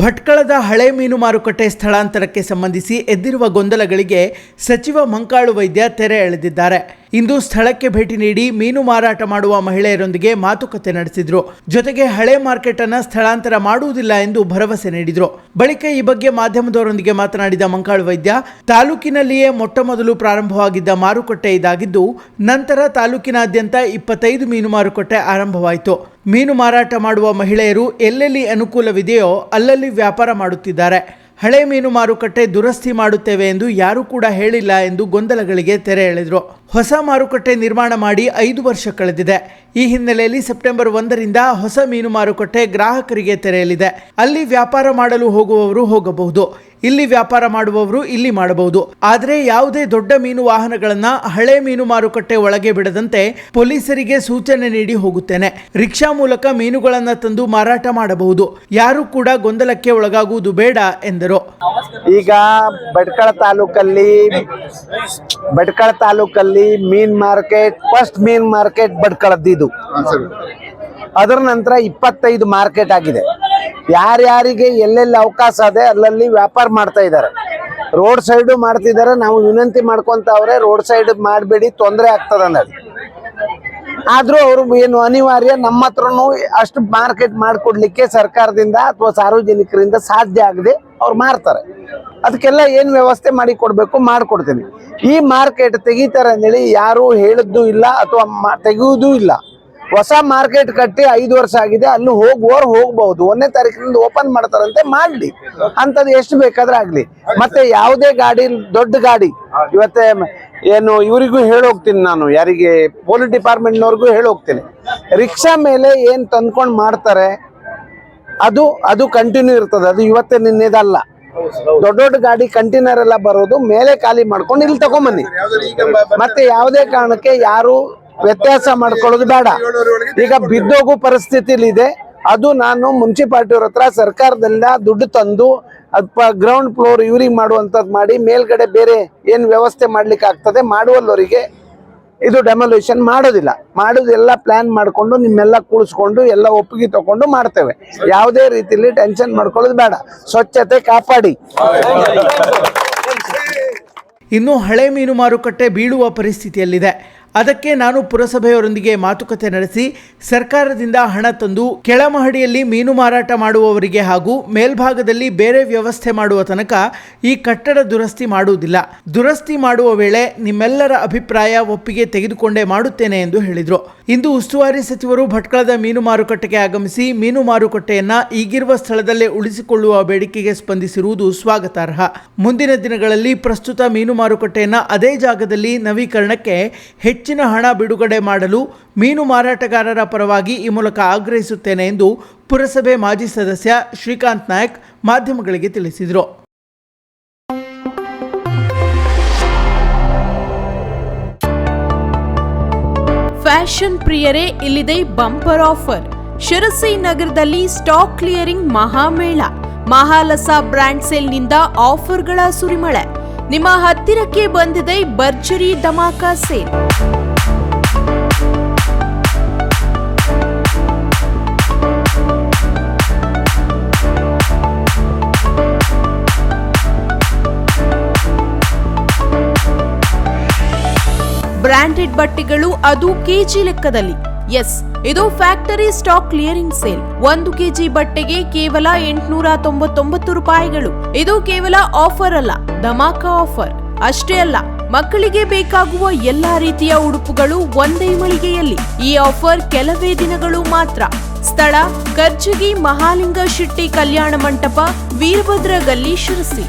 ಭಟ್ಕಳದ ಹಳೆ ಮೀನು ಮಾರುಕಟ್ಟೆ ಸ್ಥಳಾಂತರಕ್ಕೆ ಸಂಬಂಧಿಸಿ ಎದ್ದಿರುವ ಗೊಂದಲಗಳಿಗೆ ಸಚಿವ ಮಂಕಾಳು ವೈದ್ಯ ತೆರೆ ಎಳೆದಿದ್ದಾರೆ. ಇಂದು ಸ್ಥಳಕ್ಕೆ ಭೇಟಿ ನೀಡಿ ಮೀನು ಮಾರಾಟ ಮಾಡುವ ಮಹಿಳೆಯರೊಂದಿಗೆ ಮಾತುಕತೆ ನಡೆಸಿದ್ರು. ಜೊತೆಗೆ ಹಳೆ ಮಾರ್ಕೆಟ್ ಅನ್ನ ಸ್ಥಳಾಂತರ ಮಾಡುವುದಿಲ್ಲ ಎಂದು ಭರವಸೆ ನೀಡಿದ್ರು. ಬಳಿಕ ಈ ಬಗ್ಗೆ ಮಾಧ್ಯಮದವರೊಂದಿಗೆ ಮಾತನಾಡಿದ ಮಂಕಾಳು ವೈದ್ಯ, ತಾಲೂಕಿನಲ್ಲಿಯೇ ಮೊಟ್ಟ ಮೊದಲು ಪ್ರಾರಂಭವಾಗಿದ್ದ ಮಾರುಕಟ್ಟೆ ಇದಾಗಿದ್ದು, ನಂತರ ತಾಲೂಕಿನಾದ್ಯಂತ ಇಪ್ಪತ್ತೈದು ಮೀನು ಮಾರುಕಟ್ಟೆ ಆರಂಭವಾಯಿತು. ಮೀನು ಮಾರಾಟ ಮಾಡುವ ಮಹಿಳೆಯರು ಎಲ್ಲೆಲ್ಲಿ ಅನುಕೂಲವಿದೆಯೋ ಅಲ್ಲಲ್ಲಿ ವ್ಯಾಪಾರ ಮಾಡುತ್ತಿದ್ದಾರೆ. ಹಳೆ ಮೀನು ಮಾರುಕಟ್ಟೆ ದುರಸ್ತಿ ಮಾಡುತ್ತೇವೆ ಎಂದು ಯಾರೂ ಕೂಡ ಹೇಳಿಲ್ಲ ಎಂದು ಗೊಂದಲಗಳಿಗೆ ತೆರೆ ಎಳೆದರು. ಹೊಸ ಮಾರುಕಟ್ಟೆ ನಿರ್ಮಾಣ ಮಾಡಿ ಐದು ವರ್ಷ ಕಳೆದಿದೆ. ಈ ಹಿನ್ನೆಲೆಯಲ್ಲಿ ಸೆಪ್ಟೆಂಬರ್ ಒಂದರಿಂದ ಹೊಸ ಮೀನು ಮಾರುಕಟ್ಟೆ ಗ್ರಾಹಕರಿಗೆ ತೆರೆಯಲಿದೆ ಅಲ್ಲಿ ವ್ಯಾಪಾರ ಮಾಡಲು ಹೋಗುವವರು ಹೋಗಬಹುದು. ಇಲ್ಲಿ ವ್ಯಾಪಾರ ಮಾಡುವವರು ಇಲ್ಲಿ ಮಾಡಬಹುದು. ಆದರೆ ಯಾವುದೇ ದೊಡ್ಡ ಮೀನು ವಾಹನಗಳನ್ನ ಹಳೆ ಮೀನು ಮಾರುಕಟ್ಟೆ ಒಳಗೆ ಬಿಡದಂತೆ ಪೊಲೀಸರಿಗೆ ಸೂಚನೆ ನೀಡಿ ಹೋಗುತ್ತೇನೆ. ರಿಕ್ಷಾ ಮೂಲಕ ಮೀನುಗಳನ್ನ ತಂದು ಮಾರಾಟ ಮಾಡಬಹುದು. ಯಾರು ಕೂಡ ಗೊಂದಲಕ್ಕೆ ಒಳಗಾಗುವುದು ಬೇಡ ಎಂದರು. ಈಗ ಭಟ್ಕಳ ತಾಲೂಕಲ್ಲಿ ಭಟ್ಕಳ ತಾಲೂಕಲ್ಲಿ ಮೀನ್ ಮಾರ್ಕೆಟ್, ಫಸ್ಟ್ ಮೀನ್ ಮಾರ್ಕೆಟ್ ಭಟ್ಕಳದ್ದಿದು. ಅದರ ನಂತರ ಇಪ್ಪತ್ತೈದು ಮಾರ್ಕೆಟ್ ಆಗಿದೆ. ಯಾರ್ಯಾರಿಗೆ ಎಲ್ಲೆಲ್ಲಿ ಅವಕಾಶ ಅದೇ ಅಲ್ಲಲ್ಲಿ ವ್ಯಾಪಾರ ಮಾಡ್ತಾ ಇದ್ದಾರೆ. ರೋಡ್ ಸೈಡು ಮಾಡ್ತಿದ್ದಾರೆ, ನಾವು ವಿನಂತಿ ಮಾಡ್ಕೊಂತವ್ರೆ, ರೋಡ್ ಸೈಡ್ ಮಾಡಬೇಡಿ, ತೊಂದರೆ ಆಗ್ತದ ಅನ್ನೋದು. ಆದ್ರೂ ಅವರು ಏನು ಅನಿವಾರ್ಯ, ನಮ್ಮ ಹತ್ರನು ಅಷ್ಟು ಮಾರ್ಕೆಟ್ ಮಾಡಿಕೊಡ್ಲಿಕ್ಕೆ ಸರ್ಕಾರದಿಂದ ಅಥವಾ ಸಾರ್ವಜನಿಕರಿಂದ ಸಾಧ್ಯ ಆಗದೆ ಅವ್ರು ಮಾರ್ತಾರೆ. ಅದಕ್ಕೆಲ್ಲ ಏನು ವ್ಯವಸ್ಥೆ ಮಾಡಿ ಕೊಡಬೇಕು, ಮಾಡ್ಕೊಡ್ತೀನಿ. ಈ ಮಾರ್ಕೆಟ್ ತೆಗಿತಾರೆ ಅಂತೇಳಿ ಯಾರು ಹೇಳಿದ್ದು ಇಲ್ಲ ಅಥವಾ ತೆಗೆಯುವುದೂ ಇಲ್ಲ. ಹೊಸ ಮಾರ್ಕೆಟ್ ಕಟ್ಟಿ ಐದು ವರ್ಷ ಆಗಿದೆ, ಅಲ್ಲಿ ಹೋಗುವವರು ಹೋಗ್ಬಹುದು ಒಂದನೇ ತಾರೀಕಿನಿಂದ ಓಪನ್ ಮಾಡ್ತಾರಂತೆ, ಮಾಡ್ಲಿ. ಅಂತದ್ ಎಷ್ಟು ಬೇಕಾದ್ರೆ ಆಗ್ಲಿ. ಮತ್ತೆ ಯಾವುದೇ ಗಾಡಿ, ದೊಡ್ಡ ಗಾಡಿ, ಇವತ್ತೇ ಏನು, ಇವರಿಗೂ ಹೇಳೋಗ್ತೀನಿ ನಾನು, ಯಾರಿಗೆ, ಪೊಲೀಸ್ ಡಿಪಾರ್ಟ್ಮೆಂಟ್ನವ್ರಿಗೂ ಹೇಳೋಗ್ತೀನಿ. ರಿಕ್ಷಾ ಮೇಲೆ ಏನು ತಂದ್ಕೊಂಡು ಮಾಡ್ತಾರೆ, ಅದು ಅದು ಕಂಟಿನ್ಯೂ ಇರ್ತದೆ. ಅದು ಇವತ್ತೇ ನಿನ್ನೆದಲ್ಲ. ದೊಡ್ಡ ದೊಡ್ಡ ಗಾಡಿ ಕಂಟೈನರ್ ಎಲ್ಲ ಬರೋದು, ಮೇಲೆ ಖಾಲಿ ಮಾಡ್ಕೊಂಡು ಇಲ್ಲಿ ತಗೊಂಬನ್ನಿ. ಮತ್ತೆ ಯಾವುದೇ ಕಾರಣಕ್ಕೆ ಯಾರು ವ್ಯತ್ಯಾಸ ಮಾಡ್ಕೊಳ್ಳೋದು ಬೇಡ. ಈಗ ಬಿದ್ದೋಗು ಪರಿಸ್ಥಿತಿಲಿ ಇದೆ. ಅದು ನಾನು ಮುನ್ಸಿಪಾಲ್ಟಿ ಅವ್ರ ಹತ್ರ ಸರ್ಕಾರದಿಂದ ದುಡ್ಡು ತಂದು, ಅದ್ ಗ್ರೌಂಡ್ ಫ್ಲೋರ್ ಇವ್ರಿಗೆ ಮಾಡುವಂಥದ್ದು ಮಾಡಿ ಮೇಲ್ಗಡೆ ಬೇರೆ ಏನು ವ್ಯವಸ್ಥೆ ಮಾಡ್ಲಿಕ್ಕೆ ಆಗ್ತದೆ ಮಾಡುವಲ್ಲವರಿಗೆ ಇದು ಡೆಮೊಲೇಷನ್ ಮಾಡೋದಿಲ್ಲ. ಮಾಡೋದೆಲ್ಲ ಪ್ಲಾನ್ ಮಾಡಿಕೊಂಡು ನಿಮ್ಮೆಲ್ಲ ಕೂಡಿಸ್ಕೊಂಡು ಎಲ್ಲ ಒಪ್ಪಿಗೆ ತಗೊಂಡು ಮಾಡ್ತೇವೆ. ಯಾವುದೇ ರೀತಿಯಲ್ಲಿ ಟೆನ್ಷನ್ ಮಾಡ್ಕೊಳ್ಳೋದು ಬೇಡ. ಸ್ವಚ್ಛತೆ ಕಾಪಾಡಿ. ಇನ್ನು ಹಳೆ ಮೀನು ಮಾರುಕಟ್ಟೆ ಬೀಳುವ ಪರಿಸ್ಥಿತಿಯಲ್ಲಿದೆ. ಅದಕ್ಕೆ ನಾನು ಪುರಸಭೆಯವರೊಂದಿಗೆ ಮಾತುಕತೆ ನಡೆಸಿ ಸರ್ಕಾರದಿಂದ ಹಣ ತಂದು ಕೆಳಮಹಡಿಯಲ್ಲಿ ಮೀನು ಮಾರಾಟ ಮಾಡುವವರಿಗೆ ಹಾಗೂ ಮೇಲ್ಭಾಗದಲ್ಲಿ ಬೇರೆ ವ್ಯವಸ್ಥೆ ಮಾಡುವ ತನಕ ಈ ಕಟ್ಟಡ ದುರಸ್ತಿ ಮಾಡುವುದಿಲ್ಲ. ದುರಸ್ತಿ ಮಾಡುವ ವೇಳೆ ನಿಮ್ಮೆಲ್ಲರ ಅಭಿಪ್ರಾಯ ಒಪ್ಪಿಗೆ ತೆಗೆದುಕೊಂಡೇ ಮಾಡುತ್ತೇನೆ ಎಂದು ಹೇಳಿದರು. ಇಂದು ಉಸ್ತುವಾರಿ ಸಚಿವರು ಭಟ್ಕಳದ ಮೀನು ಮಾರುಕಟ್ಟೆಗೆ ಆಗಮಿಸಿ ಮೀನು ಮಾರುಕಟ್ಟೆಯನ್ನ ಈಗಿರುವ ಸ್ಥಳದಲ್ಲೇ ಉಳಿಸಿಕೊಳ್ಳುವ ಬೇಡಿಕೆಗೆ ಸ್ಪಂದಿಸಿರುವುದು ಸ್ವಾಗತಾರ್ಹ. ಮುಂದಿನ ದಿನಗಳಲ್ಲಿ ಪ್ರಸ್ತುತ ಮೀನು ಮಾರುಕಟ್ಟೆಯನ್ನ ಅದೇ ಜಾಗದಲ್ಲಿ ನವೀಕರಣಕ್ಕೆ ಹೆಚ್ಚಿನ ಹಣ ಬಿಡುಗಡೆ ಮಾಡಲು ಮೀನು ಮಾರಾಟಗಾರರ ಪರವಾಗಿ ಈ ಮೂಲಕ ಆಗ್ರಹಿಸುತ್ತೇನೆ ಎಂದು ಪುರಸಭೆ ಮಾಜಿ ಸದಸ್ಯ ಶ್ರೀಕಾಂತ್ ನಾಯಕ್ ಮಾಧ್ಯಮಗಳಿಗೆ ತಿಳಿಸಿದರು. ಫ್ಯಾಷನ್ ಪ್ರಿಯರೇ, ಇಲ್ಲಿದೆ ಬಂಪರ್ ಆಫರ್. ಶಿರಸಿ ನಗರದಲ್ಲಿ ಸ್ಟಾಕ್ ಕ್ಲಿಯರಿಂಗ್ ಮಹಾಮೇಳ. ಮಹಾಲಸಾ ಬ್ರ್ಯಾಂಡ್ ಸೇಲ್ನಿಂದ ಆಫರ್ಗಳ ಸುರಿಮಳೆ. ನಿಮ್ಮ ಹತ್ತಿರಕ್ಕೆ ಬಂದಿದೆ ಭರ್ಜರಿ ಧಮಾಕ ಸೇಲ್ ಬ್ರಾಂಡೆಡ್ ಬಟ್ಟೆಗಳು ಅದು ಕೆಜಿ ಲೆಕ್ಕದಲ್ಲಿ. ಎಸ್, ಇದು ಫ್ಯಾಕ್ಟರಿ ಸ್ಟಾಕ್ ಕ್ಲಿಯರಿಂಗ್ ಸೇಲ್. ಒಂದು ಕೆಜಿ ಬಟ್ಟೆಗೆ ಕೇವಲ ಎಂಟುನೂರ ತೊಂಬತ್ತೊಂಬತ್ತು ರೂಪಾಯಿಗಳು. ಇದು ಕೇವಲ ಆಫರ್ ಅಲ್ಲ. ಧಮಾಕ ಆಫರ್. ಅಷ್ಟೇ ಅಲ್ಲ, ಮಕ್ಕಳಿಗೆ ಬೇಕಾಗುವ ಎಲ್ಲಾ ರೀತಿಯ ಉಡುಪುಗಳು ಒಂದೇ ಮಳಿಗೆಯಲ್ಲಿ. ಈ ಆಫರ್ ಕೆಲವೇ ದಿನಗಳು ಮಾತ್ರ. ಸ್ಥಳ ಕರ್ಜಗಿ ಮಹಾಲಿಂಗ ಶೆಟ್ಟಿ ಕಲ್ಯಾಣ ಮಂಟಪ ವೀರಭದ್ರ ಗಲ್ಲಿ ಶಿರಸಿ.